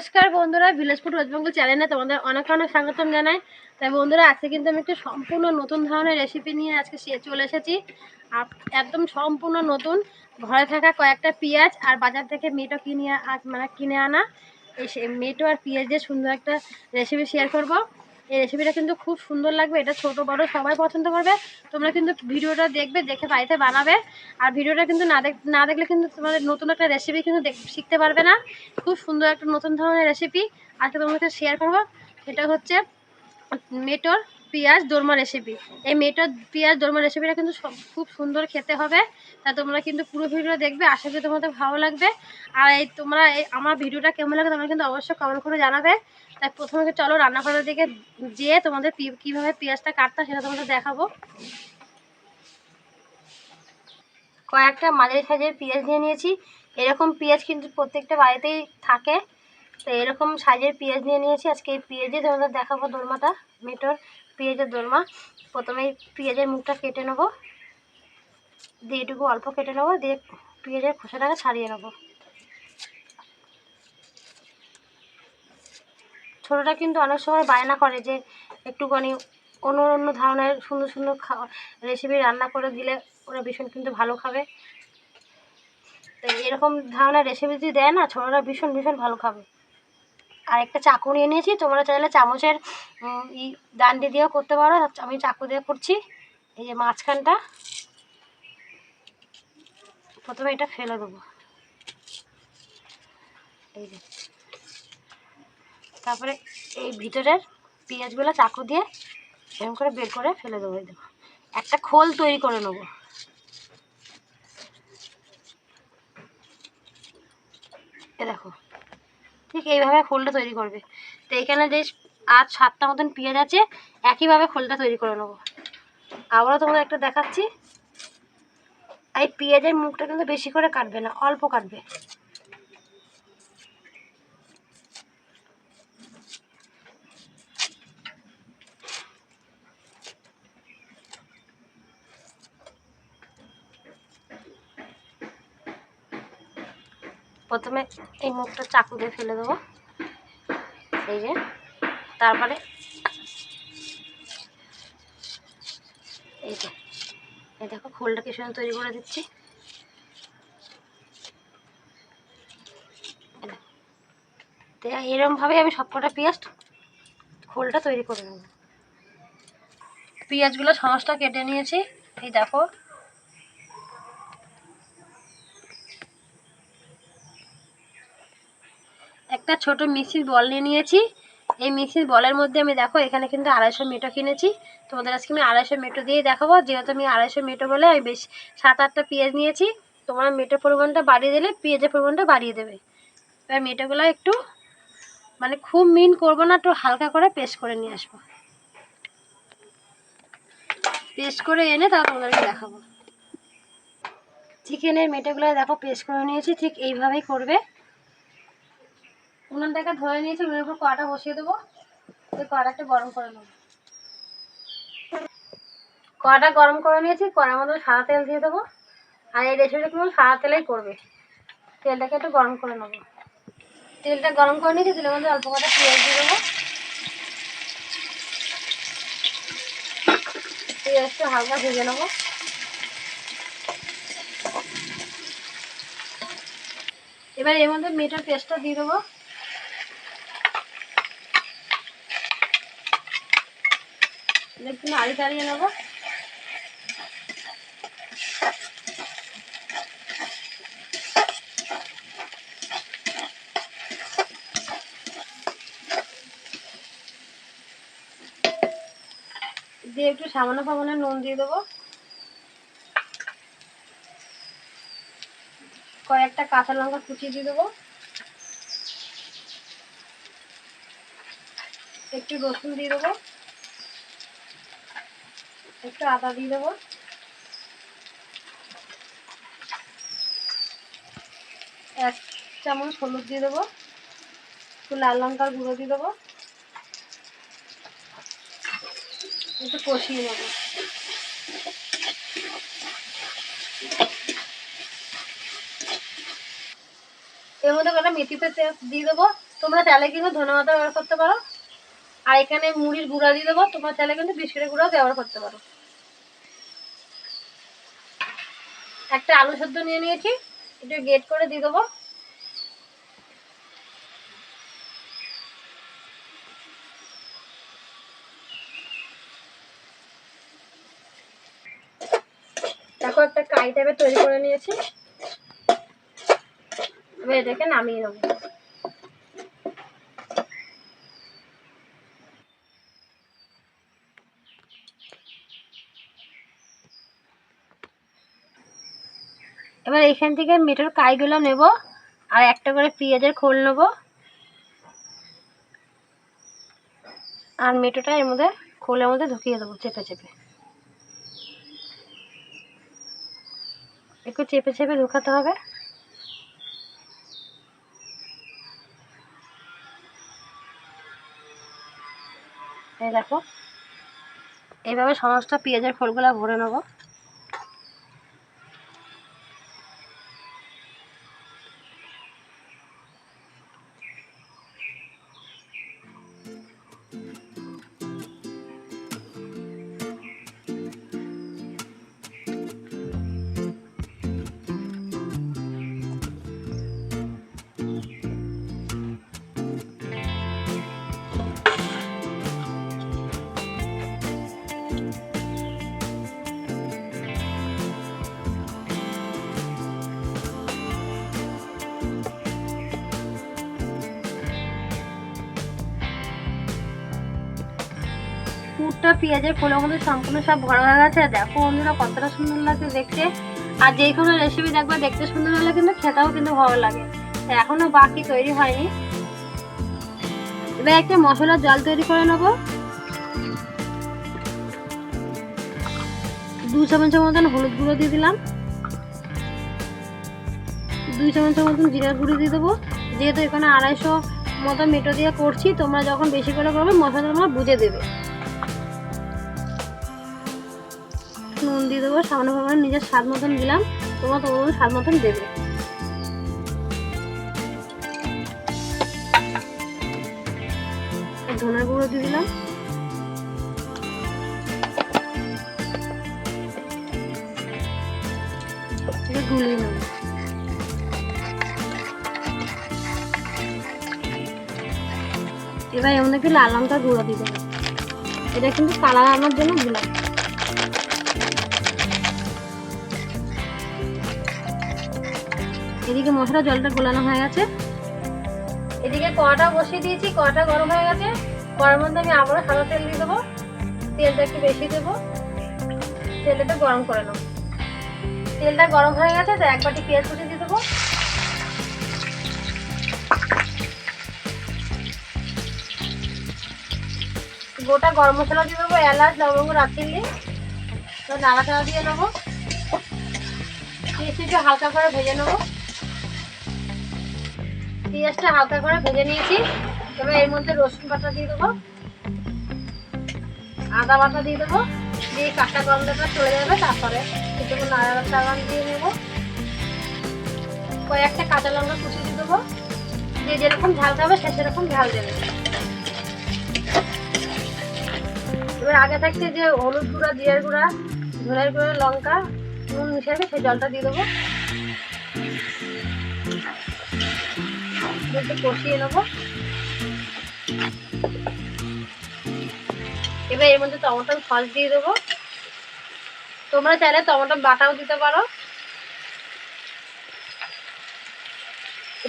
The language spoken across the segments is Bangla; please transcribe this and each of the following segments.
নমস্কার বন্ধুরা ভিলেজপুর ওয়েস্টবেঙ্গল ওয়েস্ট বেঙ্গল চ্যানেলে তোমাদের অনেক অনেক স্বাগতম জানাই। তাই বন্ধুরা, আজকে কিন্তু আমি একটু সম্পূর্ণ নতুন ধরনের রেসিপি নিয়ে আজকে চলে এসেছি। আর একদম সম্পূর্ণ নতুন, ঘরে থাকা কয়েকটা পেঁয়াজ আর বাজার থেকে মেটো কিনে মানে কিনে আনা। এই মেটো আর পেঁয়াজ দিয়ে সুন্দর একটা রেসিপি শেয়ার করব। এই রেসিপিটা কিন্তু খুব সুন্দর লাগবে, এটা ছোট, বড়, সবাই পছন্দ করবে। তোমরা কিন্তু ভিডিওটা দেখবে, দেখে বাড়িতে বানাবে। আর ভিডিওটা কিন্তু না দেখ না দেখলে কিন্তু তোমাদের নতুন একটা রেসিপি কিন্তু শিখতে পারবে না। খুব সুন্দর একটা নতুন ধরনের রেসিপি আজকে তোমাদের শেয়ার করব। সেটা হচ্ছে মেটোর পেঁয়াজ দোরমা রেসিপি এই মেটোর পেঁয়াজ দোরমা রেসিপিটা কিন্তু খুব সুন্দর খেতে হবে। তা তোমরা কিন্তু পুরো ভিডিও দেখবে। আশা করি তোমাদের ভালো লাগবে। আর এই তোমরা এই আমার ভিডিওটা কেমন লাগে তোমরা কিন্তু অবশ্যই কমেন্ট করে জানাবে। তাই প্রথমে চলো রান্নাঘরের দিকে যেয়ে তোমাদের কীভাবে পেঁয়াজটা কাটতা সেটা তোমাদের দেখাবো। কয়েকটা মাঝারি সাইজের পেঁয়াজ নিয়ে নিয়েছি। এরকম পেঁয়াজ কিন্তু প্রত্যেকটা বাড়িতেই থাকে। তো এরকম সাইজের পেঁয়াজ নিয়ে নিয়েছি। আজকে এই পেঁয়াজে তোমাদের দেখাবো দোরমাটা, মেটোর পেঁয়াজের দোরমা। প্রথমে পেঁয়াজের মুখটা কেটে নেব। দিয়ে এটুকু অল্প কেটে নেব, দিয়ে পেঁয়াজের খোসাটাকে ছাড়িয়ে নেব। ছোটোটা কিন্তু অনেক সময় বায়না করে যে একটুখানি অন্য অন্য ধরনের সুন্দর সুন্দর খাওয়া রেসিপি রান্না করে দিলে ওরা ভীষণ কিন্তু ভালো খাবে। তো এরকম ধরনের রেসিপি যদি দেয় না, ছোটরা ভীষণ ভীষণ ভালো খাবে। আর একটা চাকু নিয়ে নিয়েছি, তোমরা চাইলে চামচের ই ডান্ডি দিয়েও করতে পারো, আমি চাকু দিয়ে করছি, এই যে মাঝখানটা। প্রথমে এটা ফেলে দেবো। এই যে। তারপরে এই ভিতরের পেঁয়াজগুলো চাকু দিয়ে এরকম করে বের করে ফেলে দেবো, এই দেখো। একটা খোল তৈরি করে নেব। এ দেখো। ঠিক এইভাবে ফুলটা তৈরি করবে। তো এখানে যে আজ সাতটা মতন পেঁয়াজ আছে, একইভাবে ফুলটা তৈরি করে নেব। আবারও তোমাদের একটা দেখাচ্ছি। এই পেঁয়াজের মুখটা কিন্তু বেশি করে কাটবে না, অল্প কাটবে। প্রথমে এই মুখটা চাকু দিয়ে ফেলে দেবো। এই যে, তারপরে এই যে, এই দেখো খোলটা কি তৈরি করে দিচ্ছি। তো এরমভাবে আমি সবকটা পেঁয়াজ খোলটা তৈরি করে নেব। পেঁয়াজগুলো সমস্ত কেটে নিয়েছি। এই দেখো একটা ছোট মিক্সির বল নিয়ে নিয়েছি। এই মিক্সির বলের মধ্যে আমি দেখো, এখানে কিন্তু আড়াইশো মেটো কিনেছি। তোমাদের আজকে আমি আড়াইশো মেটো দিয়ে দেখাবো। যেহেতু আমি আড়াইশো মেটো বলে আমি বেশ সাত আটটা পেঁয়াজ নিয়েছি, তোমরা মেটোর পরিমাণটা বাড়িয়ে দিলে পেঁয়াজের পরিমাণটা বাড়িয়ে দেবে। এবার মেটোগুলো একটু মানে খুব মিন করব না, একটু হালকা করে পেস্ট করে নিয়ে আসব। পেস্ট করে এনে তাও তোমাদেরকে দেখাবো। চিকেনের মেটোগুলো দেখো, পেস্ট করে নিয়েছি, ঠিক এইভাবেই করবে। উনুনটাকে ধরে নিয়েছি, উনুনের উপর কড়াটা বসিয়ে দেবো। ওই কড়াটা গরম করে নেব। কড়াটা গরম করে নিয়েছি, কড়ার মধ্যে সাদা তেল দিয়ে দেবো। আর এই রেসিপিটা কিন্তু সাদা তেলেই করবে। তেলটাকে একটু গরম করে নেব। তেলটা গরম করে নিয়েছি, তেলের মধ্যে অল্প কটা পেঁয়াজ দিয়ে দেবো। পেঁয়াজটা হালকা ভেজে নেব। এবার এর মধ্যে মেটার পেস্টটা দিয়ে দেবো। একটু নাড়ি তাড়িয়ে নেব। দিয়ে একটু সামান্য পরিমাণে নুন দিয়ে দেবো। কয়েকটা কাঁচা লঙ্কা কুচিয়ে দিয়ে দেবো। একটু রসুন দিয়ে দেবো। একটু আদা দিয়ে দেবো। এক চামচ হলুদ দিয়ে দেবো। একটু লাল লঙ্কার গুঁড়ো দিয়ে দেবো। একটু কষিয়ে নেব। এর মধ্যে কটা মেথি পেতে দিয়ে দেবো। তোমরা চাইলে কিন্তু ধনে পাতা ব্যবহার করতে পারো। আর এখানে মুড়ির গুঁড়া দিয়ে দেবো, তোমরা চাইলে কিন্তু বিস্কুটের গুঁড়াও ব্যবহার করতে পারো। একটা আলু সেদ্ধ নিয়ে নিয়েছি, একটু গেট করে দিয়ে দেবো। দেখো, একটা কাই টাইপের তৈরি করে নিয়েছি। এবার এটাকে নামিয়ে নেব। এবার এখান থেকে মেটোর কাইগুলো নেব, আর একটা করে পেঁয়াজের খোল নেব। আর মেটোটা এর মধ্যে, খোলের মধ্যে ঢুকিয়ে দেবো চেপে চেপে। একটু চেপে চেপে ঢুকাতে হবে। দেখো এইভাবে সমস্ত পেঁয়াজের খোলগুলো ভরে নেব। পুরটা পেঁয়াজের খোলের মধ্যে সম্পূর্ণ সব ভরা হয়ে গেছে। দেখো বন্ধুরা, কতটা সুন্দর লাগছে দেখতে। আর যে কোনো রেসিপি দেখবে, দেখতে সুন্দর হলে কিন্তু খেতেও কিন্তু ভালো লাগে। তো এখনও বাকি তৈরি হয়নি। এবার একটা মশলার জল তৈরি করে নেব। দু চামচের মতন হলুদ গুঁড়ো দিয়ে দিলাম। দুই চামচের মতন জিরার গুঁড়ো দিয়ে দেবো। যেহেতু এখানে আড়াইশো মতো মেটো দিয়ে করছি, তোমরা যখন বেশি করে করবে মশলা তোমরা বুঝে দেবে। নুন দিয়ে দেবো, সামান্য পরিমাণে নিজের স্বাদ মতন দিলাম, তোমরা তোমার স্বাদ মতন দেবে। ধনের গুঁড়ো দিয়ে দিলাম। এবার মধ্যে একটু লাল লঙ্কা গুঁড়ো দিয়ে দেবো এটা কিন্তু কালার আনার জন্য দিলাম এদিকে মশলা জলটা গোলানো হয়ে গেছে। এদিকে কড়াটা বসিয়ে দিয়েছি, কড়াটা গরম হয়ে গেছে। কড়ার মধ্যে আমি আবারও সাদা তেল দিয়ে দেবো। তেলটা একটু বেশি দেবো। তেলটা গরম করে নেব। তেলটা গরম হয়ে গেছে, তো এক বাটি পেঁয়াজ কুচি দিয়ে দেবো। গোটা গরম মশলা দিয়ে দেবো, এলাচ, লবঙ্গ রাখছিলি তো নাড়াচাড়া দিয়ে নেব। পেঁয়াজটা হালকা করে ভেজে নেব। পেঁয়াজটা হালকা করে ভেজে নিয়েছি। এবার এর মধ্যে রসুন বাটা দিয়ে দেবো। আদা বাটা দিয়ে দেবো। দিয়ে কাঁচা গন্ধটা চলে যাবে, তারপরে কিছুক্ষণ নাড়াচাড়া দিয়ে নেব। কয়েকটা কাঁচা লঙ্কা কুচি দিয়ে দেবো। যে যেরকম ঝাল খাবে সে সেরকম ঝাল দেবে। এবার আগে থাকতে যে হলুদ গুঁড়া, জিরার গুঁড়া, ধনের গুঁড়া, লঙ্কা, নুন মিশাবে সেই জলটা দিয়ে দেবো। একটু কষিয়ে নেব। এবার এর মধ্যে টমেটোর সস দিয়ে দেবো। তোমরা চাইলে টমেটো বাটাও দিতে পারো।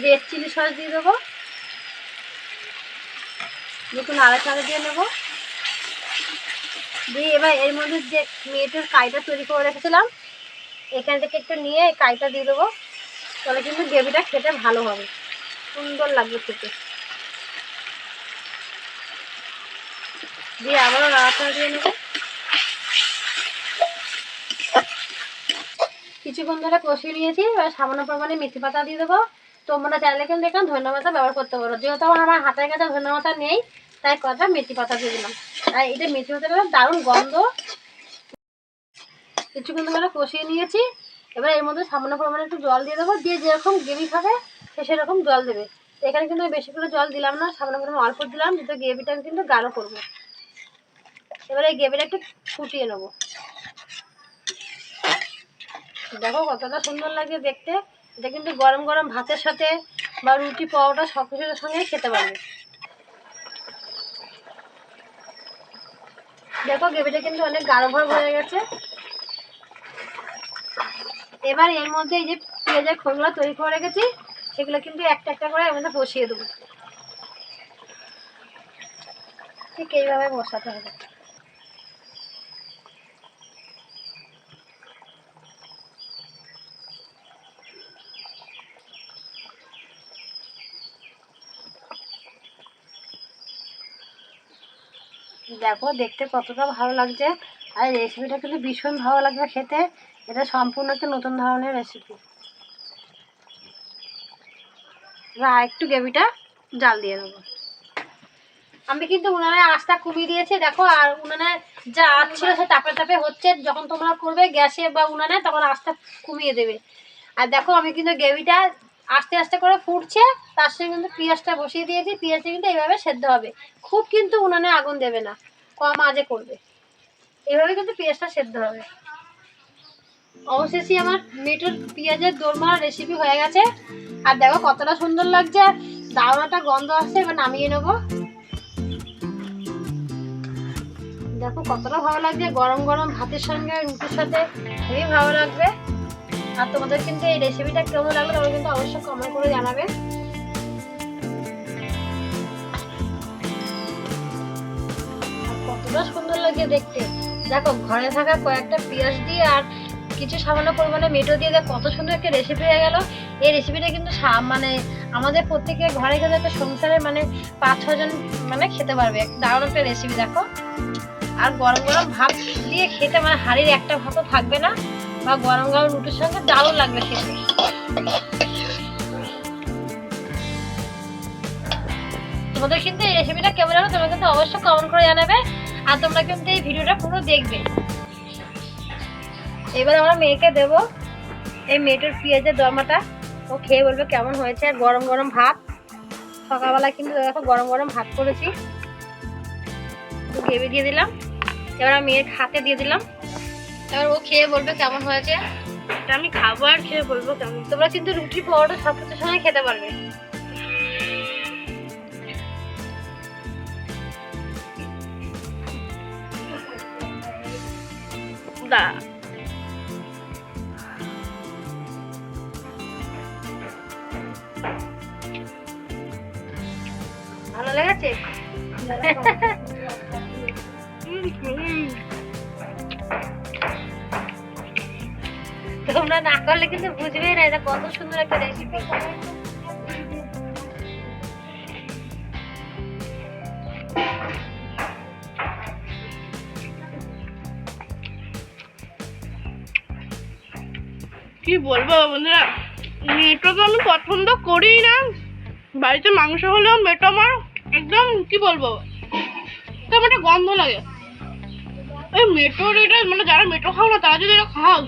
রেড চিলি সস দিয়ে দেবো। একটু নাড়াচাড়া দিয়ে নেব। দিয়ে এবার এর মধ্যে যে মেয়েটার কাইটা তৈরি করে রেখেছিলাম, এখান থেকে একটু নিয়ে কাইটা দিয়ে দেবো। তাহলে কিন্তু গ্রেভিটা খেতে ভালো হবে। সুন্দর লাগবে খেতে। দিয়ে আবারও নাড়াচাড়া দিয়ে নেব। কিছুক্ষণ ধরে কষিয়ে নিয়েছি, এবার সামান্য পরিমাণে মেথি পাতা দিয়ে দেবো। তোমরা চাইলে কিন্তু এখানে ধনে পাতা ব্যবহার করতে পারো। যেহেতু আমার হাতের কাছে ধনে পাতা নেই, তাই কটা মেথি পাতা দিয়ে দিলাম। আর এটা মেথি পাতাটা দারুণ গন্ধ। কিছুক্ষণ ধরে কষিয়ে নিয়েছি, এবার এর মধ্যে সামান্য পরিমাণে একটু জল দিয়ে দেবো। দিয়ে যেরকম গ্রেভি খাবে সে সেরকম জল দেবে। এখানে কিন্তু বেশি করে জল দিলাম না, সামান্য করে অল্প দিলাম যেটা গ্রেভিটা আমি কিন্তু গাঢ় করব। এবারে এই গ্রেভিটা একটু ফুটিয়ে নেব। দেখো কতটা সুন্দর লাগে দেখতে। এটা কিন্তু গরম গরম ভাতের সাথে বা রুটি পাওয়াটা সব কিছুর সঙ্গে খেতে পারবে। দেখো গ্রেভিটা কিন্তু অনেক গাঢ় ভাব হয়ে গেছে। এবার এর মধ্যে এই যে পেঁয়াজের খোলগুলো তৈরি করে রেখেছি। সেগুলো কিন্তু একটা একটা করে মধ্যে বসিয়ে দেবো। ঠিক এইভাবে বসাতে হবে। দেখো, দেখতে কতটা ভালো লাগছে। আর রেসিপিটা কিন্তু ভীষণ ভালো লাগবে খেতে। এটা সম্পূর্ণ একটা নতুন ধরনের রেসিপি আরেকটু গ্রেভিটা জাল দিয়ে দেবো। আমি কিন্তু উনানে আঁচটা কমিয়ে দিয়েছি, দেখো, আর উনানে যা আঁচ ছিল সে তাপে তাপে হচ্ছে, যখন তোমরা করবে গ্যাসে বা উনানে, তখন আঁচটা কমিয়ে দেবে। আর দেখো, আমি কিন্তু গ্রেভিটা আস্তে আস্তে করে ফুটছে, তার সঙ্গে কিন্তু পেঁয়াজটা বসিয়ে দিয়েছি, পেঁয়াজটা কিন্তু এইভাবে সেদ্ধ হবে। খুব কিন্তু উনানে আগুন দেবে না, কম আজে করবে। এইভাবে কিন্তু পেঁয়াজটা সেদ্ধ হবে। অবশেষে আমার মেটোর পেঁয়াজের দোরমা রেসিপি হয়ে গেছে। আর দেখো কতটা সুন্দর লাগছে। আর গন্ধ আসছে, এবার নামিয়ে নেব। দেখো কতটা ভালো লাগছে, গরম গরম ভাতের সঙ্গে, রুটির সাথে, খুবই ভালো লাগবে। আর তোমাদের কিন্তু এই রেসিপিটা কেমন লাগল, তোমরা কিন্তু অবশ্যই কমেন্ট করে জানাবে। কতটা সুন্দর লাগে দেখতে। দেখো ঘরে থাকা কয়েকটা পেঁয়াজ দিয়ে আর কিছু সামান্য পরিমাণে মেটো দিয়ে দেখ কত সুন্দর একটা রেসিপি হয়ে গেল। এই রেসিপিটা কিন্তু মানে আমাদের প্রত্যেকের ঘরে কিন্তু একটা সংসারে মানে পাঁচ ছজন মানে খেতে পারবে। দারুণ একটা রেসিপি দেখো। আর গরম গরম ভাত দিয়ে খেতে মানে হাড়ির একটা ভাতও থাকবে না। বা গরম গরম রুটির সঙ্গে দারুণ লাগবে খেতে। তোমাদের কিন্তু এই রেসিপিটা কেমন লাগল, তোমরা কিন্তু অবশ্যই কমেন্ট করে জানাবে। আর তোমরা কিন্তু এই ভিডিওটা পুরো দেখবে। এবার আমরা মেয়েকে দেবো। এই মেয়েটার পেঁয়াজের দরমাটা ও খেয়ে বলবে কেমন হয়েছে। আর গরম গরম ভাত। সকালবেলা কিন্তু দেখো গরম গরম ভাত করেছি। গ্রেভি দিয়ে দিলাম। এবার আমি মেয়ের হাতে দিয়ে দিলাম। এবার ও খেয়ে বলবে কেমন হয়েছে। আমি খাব আর খেয়ে বলব কেমন। তোমরা কিন্তু রুটি, পরোটা সব কিছুর সঙ্গে খেতে পারবে। দা ভালো লেগেছে? তোমরা না করলে কিন্তু বুঝবে না, এটা কত সুন্দর একটা রেসিপি কি বলব বন্ধুরা? মেটো তো আমি পছন্দ করি না। বাড়িতে মাংস হলেও মেটো আমার একদম, কি বলব? কেমন একটা গন্ধ লাগে। ওই মেটোর এটা মানে যারা মেটো খাও না, তারা যদি এটা খাও।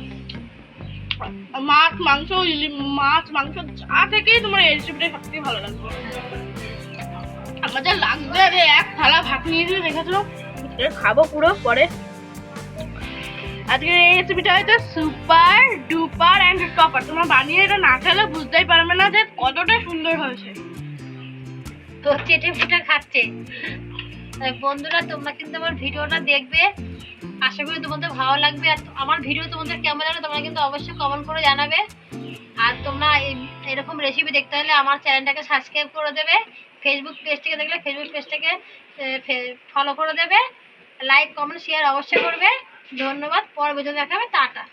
মাছ, মাংস মাছ, মাংস, যা থেকেই তোমার এই রেসিপিটা সবথেকে ভালো লাগবে। আমার রে, এক থালা ভাত নিয়ে দিয়ে দেখেছ খাব পুরো, পরে আজকের এই রেসিপিটা হচ্ছে সুপার ডুপার অ্যান্ড টপার তোমরা বানিয়ে এটা না খেলে বুঝতেই পারবে না যে কতটা সুন্দর হয়েছে। তো চেটে ফুটে খাচ্ছে। বন্ধুরা, তোমরা কিন্তু আমার ভিডিওটা দেখবে। আশা করি তোমাদের ভালো লাগবে। আর আমার ভিডিও তোমাদের কেমন লাগবে তোমরা কিন্তু অবশ্যই কমেন্ট করে জানাবে। আর তোমরা এরকম রেসিপি দেখতে হলে আমার চ্যানেলটাকে সাবস্ক্রাইব করে দেবে। ফেসবুক পেজ থেকে দেখলে ফেসবুক পেজটাকে ফলো করে দেবে। লাইক কমেন্ট শেয়ার অবশ্যই করবে। ধন্যবাদ পরবর্তী দেখাবে টাটা।